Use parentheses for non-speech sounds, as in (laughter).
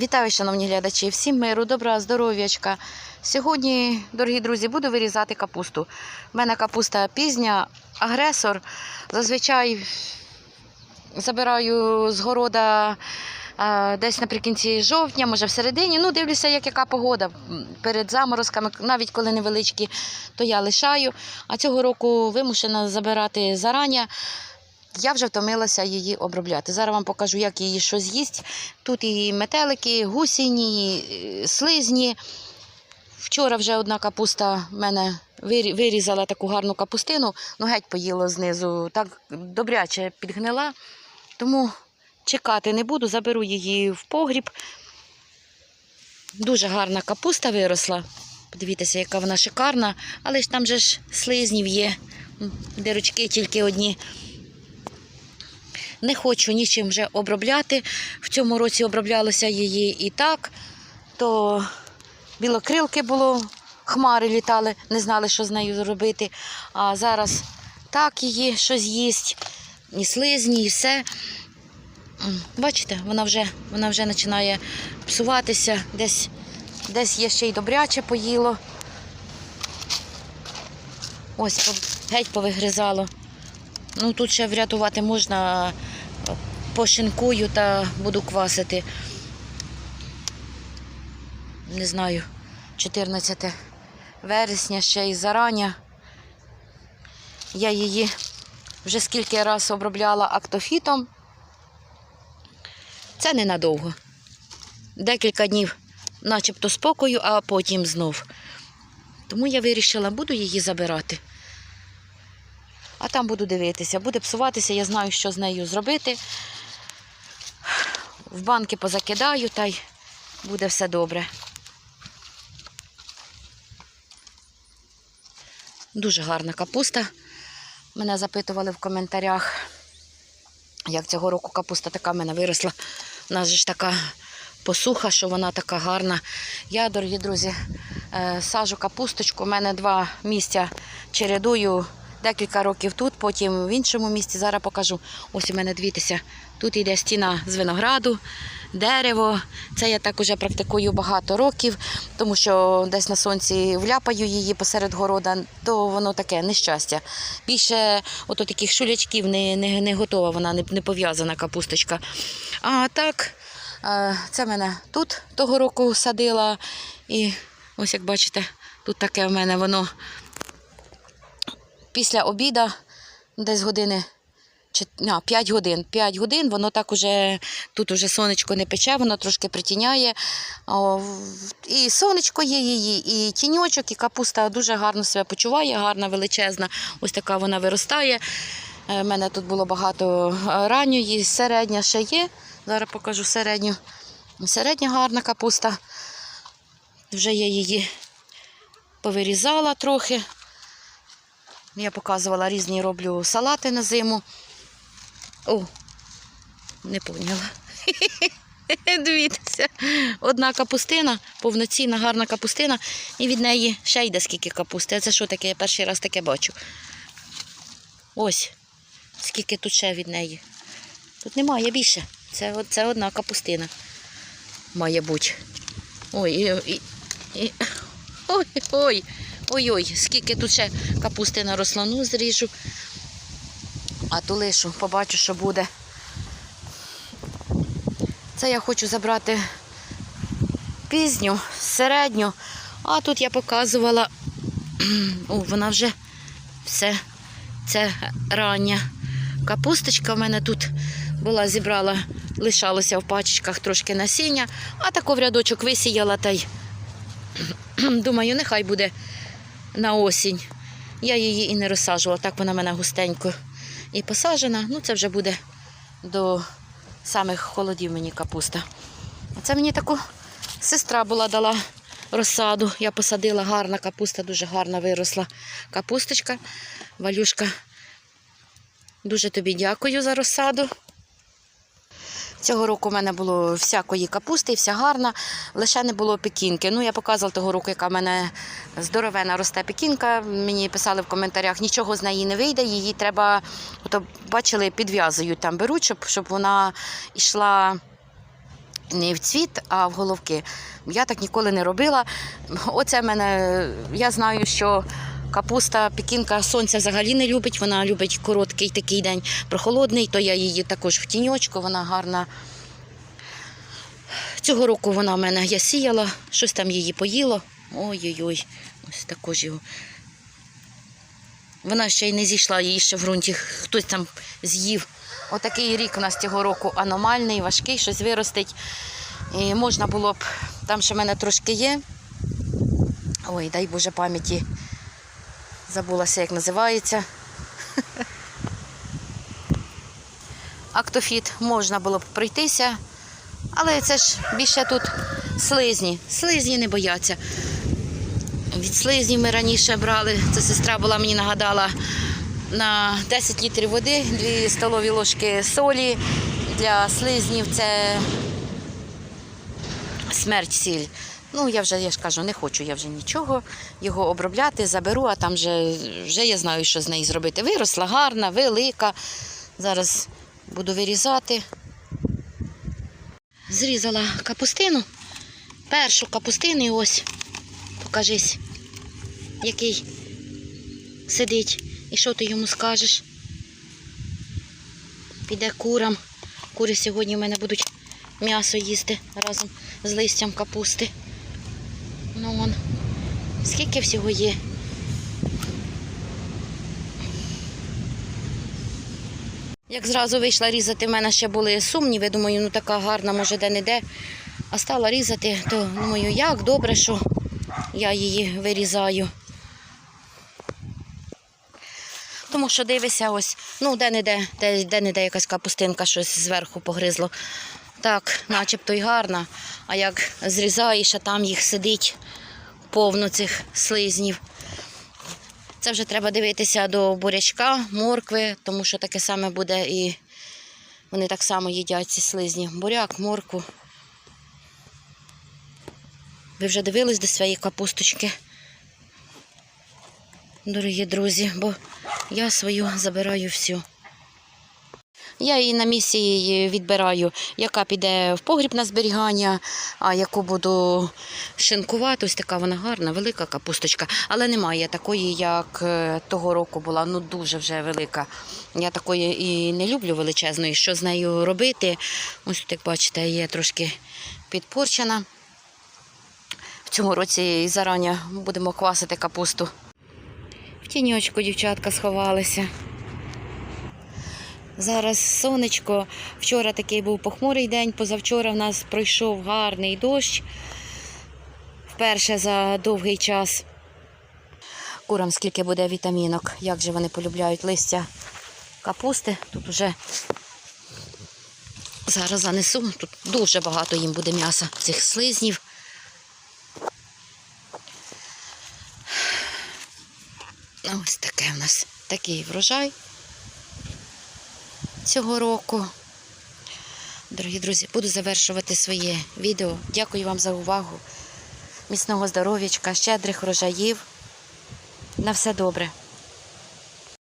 Вітаю, шановні глядачі! Всім миру, добра, здоров'ячка. Сьогодні, дорогі друзі, буду вирізати капусту. У мене капуста пізня, агресор. Зазвичай забираю з города десь наприкінці жовтня, може в середині. Ну, дивлюся, як яка погода. Перед заморозками, навіть коли невеличкі, то я лишаю. А цього року вимушена забирати зарані. Я вже втомилася її обробляти. Зараз вам покажу, як її що з'їсть. Тут і метелики, гусіні, слизні. Вчора вже одна капуста мене вирізала таку гарну капустину, ну геть поїла знизу. Так добряче підгнила. Тому чекати не буду, заберу її в погріб. Дуже гарна капуста виросла. Подивіться, яка вона шикарна, але ж там же ж слизнів є. Дирочки тільки одні. Не хочу нічим вже обробляти. В цьому році оброблялося її і так, то білокрилки було, хмари літали, не знали, що з нею зробити. А зараз так її щось їсть, і слизні, і все. Бачите, вона вже, вона вже починає псуватися, десь, десь є ще й добряче поїло. Ось геть повигризало. Ну тут ще врятувати можна, пошинкую та буду квасити. Не знаю, 14 вересня ще й зарання. Я її вже скільки раз обробляла актофітом. Це ненадовго. Декілька днів начебто спокою, а потім знов. Тому я вирішила, буду її забирати. А там буду дивитися. Буде псуватися, я знаю, що з нею зробити. В банки позакидаю, та й буде все добре. Дуже гарна капуста. Мене запитували в коментарях, як цього року капуста така в мене виросла. У нас же ж така посуха, що вона така гарна. Я, дорогі друзі, е, сажу капусточку. У мене два місця чередую декілька років тут, потім в іншому місці. Зараз покажу. Ось у мене дивіться, тут йде стіна з винограду, дерево. Це я так уже практикую багато років, тому що десь на сонці вляпаю її посеред города, то воно таке нещастя. Більше ото таких шулячків не, не, не готова, вона не, не пов'язана капусточка. А так, е, це мене тут того року садила. І ось як бачите, тут таке в мене воно після обіда, десь години. чи- а, 5 годин. 5 годин, воно так уже, тут уже сонечко не пече, воно трошки притіняє. І сонечко є її, і тіньочок, і капуста дуже гарно себе почуває, гарна, величезна. Ось така вона виростає. У мене тут було багато е, ранньої, середня ще є. Зараз покажу середню. Середня гарна капуста. Вже я її повирізала трохи. Я показувала різні роблю салати на зиму. О, не поняла. (laughs) Дивіться, одна капустина, повноцінна, гарна капустина, і від неї ще йде скільки капусти. Це що таке? Я перший раз таке бачу. Ось, скільки тут ще від неї. Тут немає більше. Це, це одна капустина. Має бути. Ой, і, і, і, ой, ой, ой, ой, скільки тут ще капусти наросло. Ну, зріжу. А то лишу, побачу, що буде. Це я хочу забрати пізню, середню. А тут я показувала, (clears throat) о, вона вже все, це рання. Капусточка в мене тут була, зібрала, лишалося в пачечках трошки насіння, а тако в рядочок висіяла та й (clears throat) думаю, нехай буде на осінь. Я її і не розсаджувала, так вона в мене густенько і посаджена. Ну, це вже буде до самих холодів мені капуста. А це мені таку сестра була дала розсаду. Я посадила гарна капуста, дуже гарна виросла капусточка. Валюшка, дуже тобі дякую за розсаду. Цього року в мене було всякої капусти, вся гарна, лише не було пекінки. Ну, я показувала того року, яка в мене здоровена росте пекінка. Мені писали в коментарях, нічого з неї не вийде, її треба, ото, бачили, підв'язують там, беруть, щоб, щоб вона йшла не в цвіт, а в головки. Я так ніколи не робила. Оце мене, я знаю, що капуста пекінка сонця взагалі не любить. Вона любить короткий такий день прохолодний, то я її також в тіньочку, вона гарна. Цього року вона в мене я сіяла, щось там її поїло. Ой-ой-ой, ось також його. Вона ще й не зійшла, її ще в ґрунті хтось там з'їв. Отакий рік у нас цього року аномальний, важкий, щось виростить. І можна було б, там ще в мене трошки є. Ой, дай Боже пам'яті. Забулася, як називається. Актофіт можна було б пройтися, але це ж більше тут слизні. Слизні не бояться. Від слизнів ми раніше брали. Це сестра була мені нагадала на 10 літрів води, 2 столові ложки солі. Для слизнів це смерть сіль. Ну, я вже, я ж кажу, не хочу я вже нічого його обробляти, заберу, а там вже, вже я знаю, що з нею зробити. Виросла гарна, велика. Зараз буду вирізати. Зрізала капустину. Першу капустину і ось, покажись, який сидить. І що ти йому скажеш? Піде курам. Кури сьогодні в мене будуть м'ясо їсти разом з листям капусти. Ну вон, скільки всього є. Як зразу вийшла різати, в мене ще були сумніви. Думаю, ну така гарна, може де-не-де. А стала різати, то думаю, як добре, що я її вирізаю. Тому що дивися, ось, ну де-не-де, де- де-не-де якась капустинка щось зверху погризло. Так, начебто й гарна. А як зрізаєш, а там їх сидить повно цих слизнів. Це вже треба дивитися до бурячка, моркви, тому що таке саме буде і вони так само їдять ці слизні. Буряк, морку. Ви вже дивились до своєї капусточки, дорогі друзі, бо я свою забираю всю. Я її на місці відбираю, яка піде в погріб на зберігання, а яку буду шинкувати. Ось така вона гарна, велика капусточка. Але немає такої, як е, того року була. Ну дуже вже велика. Я такої і не люблю величезної. Що з нею робити? Ось як бачите, є трошки підпорчена. В цьому році і зарані будемо квасити капусту. В тіньочку дівчатка сховалися. Зараз сонечко. Вчора такий був похмурий день, позавчора в нас пройшов гарний дощ. Вперше за довгий час. Курам скільки буде вітамінок, як же вони полюбляють листя капусти. Тут уже зараз занесу. Тут дуже багато їм буде м'яса цих слизнів. Ось таке в нас такий врожай цього року. Дорогі друзі, буду завершувати своє відео. Дякую вам за увагу. Міцного здоров'ячка, щедрих врожаїв. На все добре.